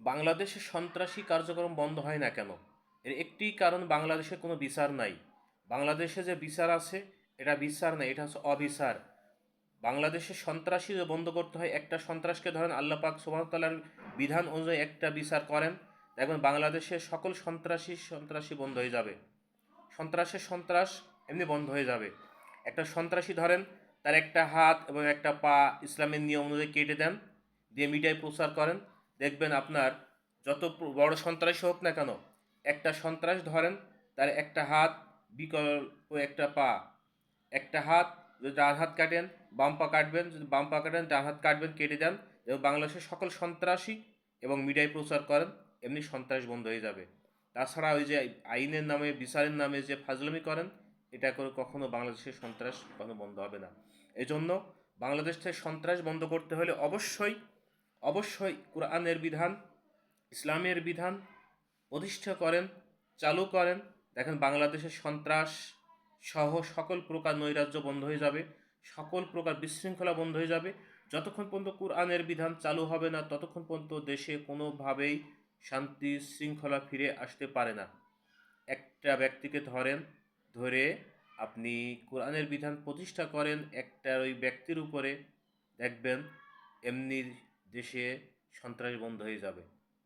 বাংলাদেশে সন্ত্রাসী কার্যক্রম বন্ধ হয় না কেন? এর একটি কারণ বাংলাদেশে কোনো বিচার নাই। বাংলাদেশে যে বিচার আছে, এটা বিচার নাই এটা হচ্ছে অবিচার। বাংলাদেশে সন্ত্রাসী বন্ধ করতে হয়, একটা সন্ত্রাসকে ধরেন আল্লাহ পাক সুবাহতাল্লার বিধান অনুযায়ী একটা বিচার করেন, দেখবেন বাংলাদেশে সকল সন্ত্রাসী সন্ত্রাসী বন্ধ হয়ে যাবে। সন্ত্রাসের সন্ত্রাস এমনি বন্ধ হয়ে যাবে। একটা সন্ত্রাসী ধরেন, তার একটা হাত এবং একটা পা ইসলামের নিয়ম অনুযায়ী কেটে দেন, দিয়ে মিডিয়ায় প্রচার করেন দেখবেন আপনার যত বড় সন্ত্রাসী হোক না কেন, একটা সন্ত্রাস ধরেন, তার একটা হাত বিকল্প একটা পা। একটা হাত যদি ডান হাত কাটেন, বাম পা কাটবেন, যদি বাম পা কাটেন, ডান হাত কাটবেন, কেটে দেন এবং বাংলাদেশের সকল সন্ত্রাসী এবং মিডিয়ায় প্রচার করেন, এমনি সন্ত্রাস বন্ধ হয়ে যাবে। তাছাড়া ওই যে আইনের নামে, বিচারের নামে যে ফাজলামি করেন, এটা করে কখনো বাংলাদেশের সন্ত্রাস কখনো বন্ধ হবে না। এজন্য বাংলাদেশ থেকে সন্ত্রাস বন্ধ করতে হলে অবশ্যই অবশ্যই কোরআনের বিধান, ইসলামের বিধান প্রতিষ্ঠা করেন, চালু করেন। দেখেন বাংলাদেশের সন্ত্রাস সহ সকল প্রকার নৈরাজ্য বন্ধ হয়ে যাবে, সকল প্রকার বিশৃঙ্খলা বন্ধ হয়ে যাবে। যতক্ষণ পর্যন্ত কোরআনের বিধান চালু হবে না, ততক্ষণ পর্যন্ত দেশে কোনোভাবেই শান্তি শৃঙ্খলা ফিরে আসতে পারে না। একটা ব্যক্তিকে ধরেন, ধরে আপনি কোরআনের বিধান প্রতিষ্ঠা করেন একটা ওই ব্যক্তির উপরে দেখবেন এমনি দেশে সন্ত্রাস বন্ধ হয়ে যাবে।